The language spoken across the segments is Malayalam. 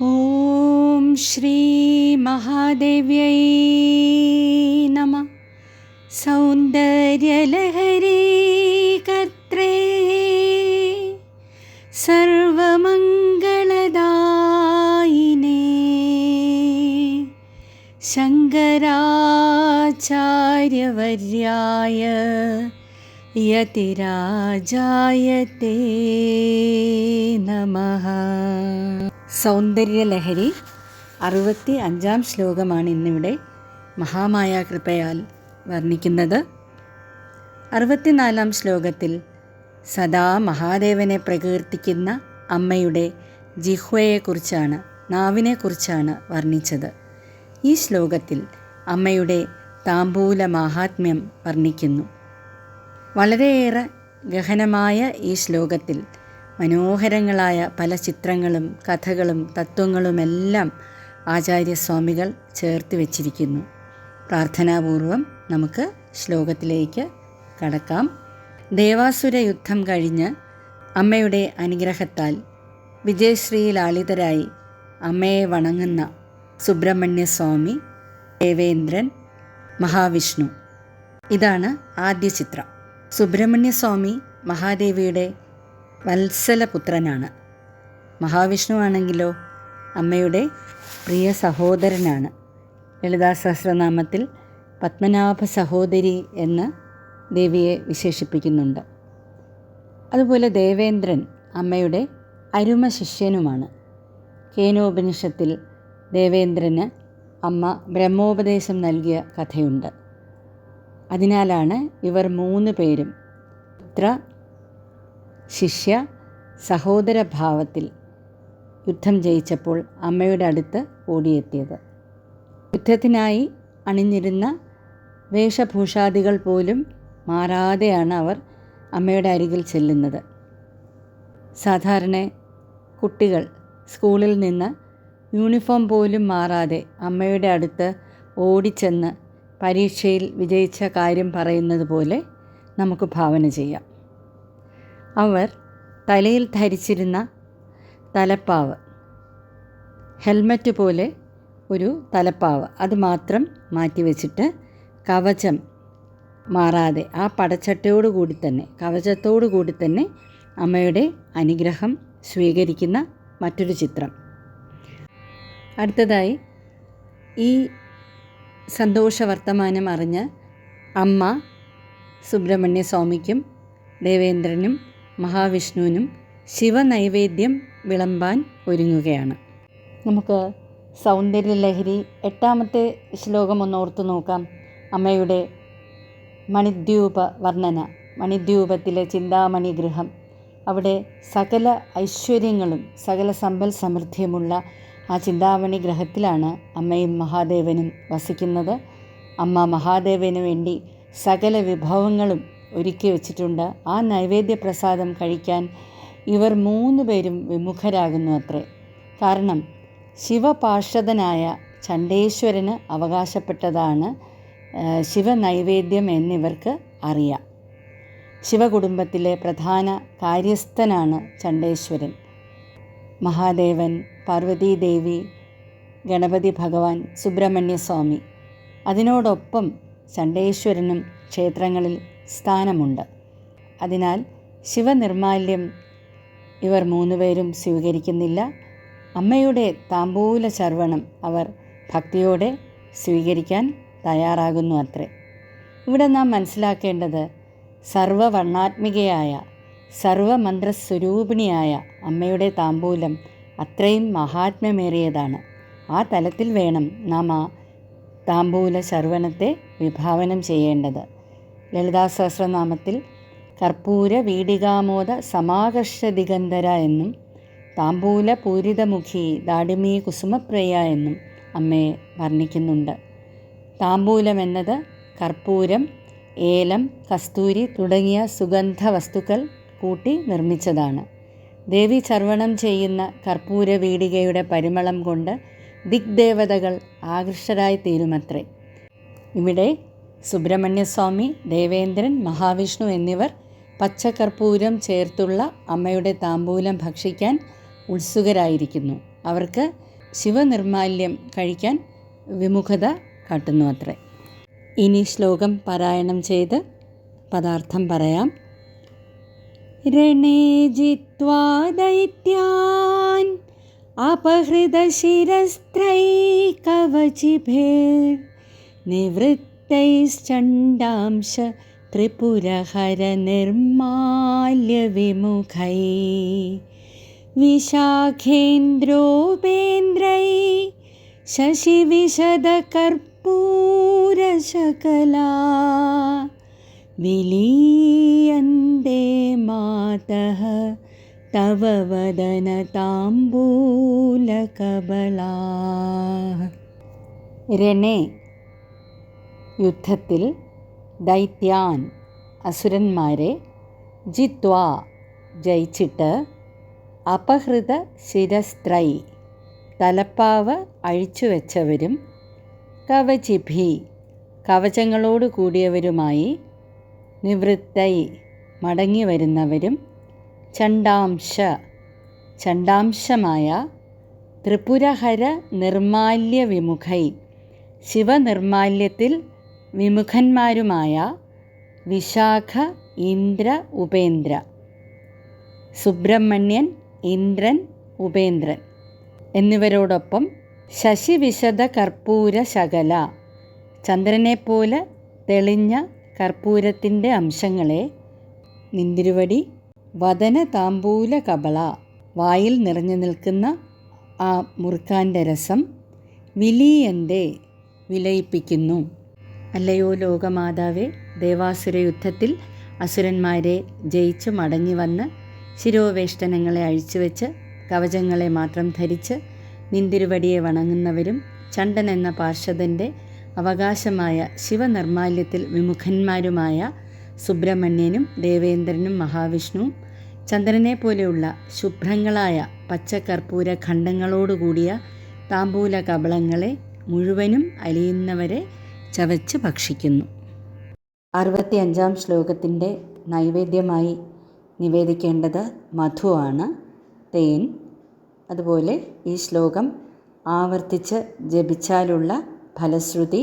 ॐ श्रीमहादेव्यै नमः सौन्दर्यलहरी कर्त्रे सर्वमङ्गलदायिने शङ्कराचार्यवर्याय यतिराजायते नमः സൗന്ദര്യലഹരി അറുപത്തി അഞ്ചാം ശ്ലോകമാണ് ഇന്നിവിടെ മഹാമായ കൃപയാൽ വർണിക്കുന്നത്. അറുപത്തിനാലാം ശ്ലോകത്തിൽ സദാ മഹാദേവനെ പ്രകീർത്തിക്കുന്ന അമ്മയുടെ ജിഹ്വയെക്കുറിച്ചാണ് നാവിനെക്കുറിച്ചാണ് വർണിച്ചത്. ഈ ശ്ലോകത്തിൽ അമ്മയുടെ താമ്പൂല മാഹാത്മ്യം വർണിക്കുന്നു. വളരെയേറെ ഗഹനമായ ഈ ശ്ലോകത്തിൽ മനോഹരങ്ങളായ പല ചിത്രങ്ങളും കഥകളും തത്വങ്ങളുമെല്ലാം ആചാര്യസ്വാമികൾ ചേർത്ത് വച്ചിരിക്കുന്നു. പ്രാർത്ഥനാപൂർവം നമുക്ക് ശ്ലോകത്തിലേക്ക് കടക്കാം. ദേവാസുര യുദ്ധം കഴിഞ്ഞ് അമ്മയുടെ അനുഗ്രഹത്താൽ വിജയശ്രീ ലാളിതരായി അമ്മയെ വണങ്ങുന്ന സുബ്രഹ്മണ്യസ്വാമി ദേവേന്ദ്രൻ മഹാവിഷ്ണു. ഇതാണ് ആദ്യ ചിത്രം. സുബ്രഹ്മണ്യസ്വാമി മഹാദേവിയുടെ വത്സലപുത്രനാണ്. മഹാവിഷ്ണുവാണെങ്കിലോ അമ്മയുടെ പ്രിയ സഹോദരനാണ്. ലളിതാ സഹസ്രനാമത്തിൽ പത്മനാഭ സഹോദരി എന്ന് ദേവിയെ വിശേഷിപ്പിക്കുന്നുണ്ട്. അതുപോലെ ദേവേന്ദ്രൻ അമ്മയുടെ അരുമ ശിഷ്യനുമാണ് കേനോപനിഷത്തിൽ ദേവേന്ദ്രന് അമ്മ ബ്രഹ്മോപദേശം നൽകിയ കഥയുണ്ട്. അതിനാലാണ് ഇവർ മൂന്ന് പേരും. പുത്ര ശിഷ്യ സഹോദരഭാവത്തിൽ യുദ്ധം ജയിച്ചപ്പോൾ അമ്മയുടെ അടുത്ത് ഓടിയെത്തിയത്. യുദ്ധത്തിനായി അണിഞ്ഞിരുന്ന വേഷഭൂഷാദികൾ പോലും മാറാതെയാണ് അവർ അമ്മയുടെ അരികിൽ ചെല്ലുന്നത്. സാധാരണ കുട്ടികൾ സ്കൂളിൽ നിന്ന് യൂണിഫോം പോലും മാറാതെ അമ്മയുടെ അടുത്ത് ഓടിച്ചെന്ന് പരീക്ഷയിൽ വിജയിച്ച കാര്യം പറയുന്നത് പോലെ നമുക്ക് ഭാവന ചെയ്യാം. അവർ തലയിൽ ധരിച്ചിരുന്ന തലപ്പാവ്. ഹെൽമറ്റ് പോലെ ഒരു തലപ്പാവ്. അത് മാത്രം മാറ്റിവെച്ചിട്ട് കവചം മാറാതെ ആ പടച്ചട്ടയോടു കൂടി തന്നെ കവചത്തോടു കൂടി തന്നെ അമ്മയുടെ അനുഗ്രഹം സ്വീകരിക്കുന്ന മറ്റൊരു ചിത്രം. അടുത്തതായി ഈ സന്തോഷ വർത്തമാനം അറിഞ്ഞ് അമ്മ സുബ്രഹ്മണ്യ സ്വാമിക്കും ദേവേന്ദ്രനും മഹാവിഷ്ണുവിനും ശിവനൈവേദ്യം വിളമ്പാൻ ഒരുങ്ങുകയാണ്. നമുക്ക് സൗന്ദര്യലഹരി എട്ടാമത്തെ ശ്ലോകം ഒന്ന് ഓർത്തു നോക്കാം. അമ്മയുടെ മണിദ്വീപ വർണന മണിദ്വീപത്തിലെ ചിന്താമണി ഗൃഹം. അവിടെ സകല ഐശ്വര്യങ്ങളും സകല സമ്പൽ സമൃദ്ധിയുമുള്ള ആ ചിന്താമണി ഗ്രഹത്തിലാണ് അമ്മയും മഹാദേവനും വസിക്കുന്നത്. അമ്മ മഹാദേവന് വേണ്ടി സകല വിഭവങ്ങളും ഒരുക്കി വെച്ചിട്ടുണ്ട്. ആ നൈവേദ്യ പ്രസാദം കഴിക്കാൻ ഇവർ മൂന്ന് പേരും വിമുഖരാകുന്നു അത്രേ. കാരണം ശിവപാർഷദനായ ചണ്ഡേശ്വരന് അവകാശപ്പെട്ടതാണ് ശിവനൈവേദ്യം എന്നിവർക്ക് അറിയാം. ശിവകുടുംബത്തിലെ പ്രധാന കാര്യസ്ഥനാണ് ചണ്ഡേശ്വരൻ. മഹാദേവൻ പാർവതീദേവി ഗണപതി ഭഗവാൻ സുബ്രഹ്മണ്യസ്വാമി. അതിനോടൊപ്പം ചണ്ഡേശ്വരനും ക്ഷേത്രങ്ങളിൽ സ്ഥാനമുണ്ട്. അതിനാൽ ശിവനിർമാല്യം ഇവർ മൂന്നുപേരും സ്വീകരിക്കുന്നില്ല. അമ്മയുടെ താമ്പൂല ചർവണം അവർ ഭക്തിയോടെ സ്വീകരിക്കാൻ തയ്യാറാകുന്നു അത്രേ. ഇവിടെ നാം മനസ്സിലാക്കേണ്ടത് സർവവർണാത്മികയായ സർവമന്ത്രസ്വരൂപിണിയായ അമ്മയുടെ താമ്പൂലം അത്രയും മഹാത്മ്യമേറിയതാണ്. ആ തലത്തിൽ വേണം നാം ആ താമ്പൂല ശർവണത്തെ വിഭാവനം ചെയ്യേണ്ടത്. ലളിതാ സഹസ്രനാമത്തിൽ കർപ്പൂര വീടികാമോദ സമാകർഷ ദിഗന്ധര എന്നും താമ്പൂല പൂരിതമുഖി ദാഡിമീ കുസുമപ്രിയ എന്നും അമ്മയെ വർണിക്കുന്നുണ്ട്. താമ്പൂലം എന്നത് കർപ്പൂരം ഏലം കസ്തൂരി തുടങ്ങിയ സുഗന്ധ വസ്തുക്കൾ കൂട്ടി നിർമ്മിച്ചതാണ്. ദേവി ചർവണം ചെയ്യുന്ന കർപ്പൂര വീടികയുടെ പരിമളം കൊണ്ട് ദിഗ്ദേവതകൾ ആകൃഷ്ടരായി തീരുമത്രേ ഇവിടെ സുബ്രഹ്മണ്യസ്വാമി ദേവേന്ദ്രൻ മഹാവിഷ്ണു എന്നിവർ പച്ചക്കർപ്പൂരം ചേർത്തുള്ള അമ്മയുടെ താമ്പൂലം ഭക്ഷിക്കാൻ ഉത്സുകരായിരിക്കുന്നു. അവർക്ക് ശിവനിർമാല്യം കഴിക്കാൻ വിമുഖത കാട്ടുന്നു അത്രേ. ഇനി ശ്ലോകം പാരായണം ചെയ്ത് പദാർത്ഥം പറയാം. രണേ കവചിഭേ ദൈത്യാൻ दैत्यैश्चण्डांश त्रिपुरहरनिर्माल्यविमुखै विशाखेन्द्रोपेन्द्रै शशिविशदकर्पूरशकला विलीयन्ते मातः तव वदनताम्बूलकबला रणे യുദ്ധത്തിൽ ദൈത്യാൻ അസുരന്മാരെ ജിത്വാ ജയിച്ചിട്ട് അപഹൃത ശിരസ്ത്രൈ തലപ്പാവ് അഴിച്ചുവെച്ചവരും കവചിഭി കവചങ്ങളോട് കൂടിയവരുമായി നിവൃത്തൈ മടങ്ങി വരുന്നവരും ചണ്ടാംശ ചണ്ടാംശമായ ത്രിപുരഹര നിർമാല്യ വിമുഖൈ ശിവനിർമാല്യത്തിൽ വിമുഖന്മാരുമായ വിശാഖ ഇന്ദ്ര ഉപേന്ദ്ര. സുബ്രഹ്മണ്യൻ ഇന്ദ്രൻ ഉപേന്ദ്രൻ. എന്നിവരോടൊപ്പം ശശിവിശദ കർപ്പൂര ശകല. ചന്ദ്രനെപ്പോലെ തെളിഞ്ഞ കർപ്പൂരത്തിന്റെ അംശങ്ങളെ നിന്തിരുവടി വദന താമ്പൂല കബള വായിൽ നിറഞ്ഞു നിൽക്കുന്ന ആ മുറുക്കാന്റെ രസം വിലീയന്റെ വിലയിപ്പിക്കുന്നു. അല്ലയോ ലോകമാതാവേ ദേവാസുര യുദ്ധത്തിൽ അസുരന്മാരെ ജയിച്ച് മടങ്ങി വന്ന് ശിരോവേഷ്ടനങ്ങളെ അഴിച്ചുവെച്ച് കവചങ്ങളെ മാത്രം ധരിച്ച് നിന്തിരുവടിയെ വണങ്ങുന്നവരും ചണ്ടൻ എന്ന പാർഷദന്റെ അവകാശമായ ശിവനിർമാല്യത്തിൽ വിമുഖന്മാരുമായ സുബ്രഹ്മണ്യനും ദേവേന്ദ്രനും മഹാവിഷ്ണുവും ചന്ദ്രനെ പോലെയുള്ള ശുഭ്രങ്ങളായ പച്ചക്കർപ്പൂര ഖണ്ഡങ്ങളോടുകൂടിയ താമ്പൂല കബളങ്ങളെ മുഴുവനും അലിയുന്നവരെ ചവച്ച് ഭക്ഷിക്കുന്നു. അറുപത്തി അഞ്ചാം ശ്ലോകത്തിന്റെ നൈവേദ്യമായി നിവേദിക്കേണ്ടത് മധുവാണ്. തേൻ അതുപോലെ ഈ ശ്ലോകം ആവർത്തിച്ച് ജപിച്ചാലുള്ള ഫലശ്രുതി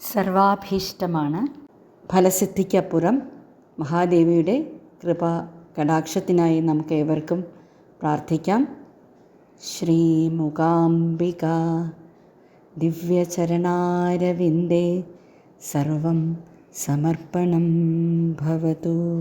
സർവാഭീഷ്ടമാണ്. ഫലസിദ്ധിക്കപ്പുറം മഹാദേവിയുടെ കൃപ കടാക്ഷത്തിനായി നമുക്ക് ഏവർക്കും പ്രാർത്ഥിക്കാം ശ്രീമുഖാംബിക ദിവ്യചരണാരവിന്ദേ സർവം സമർപ്പണം ഭവതു.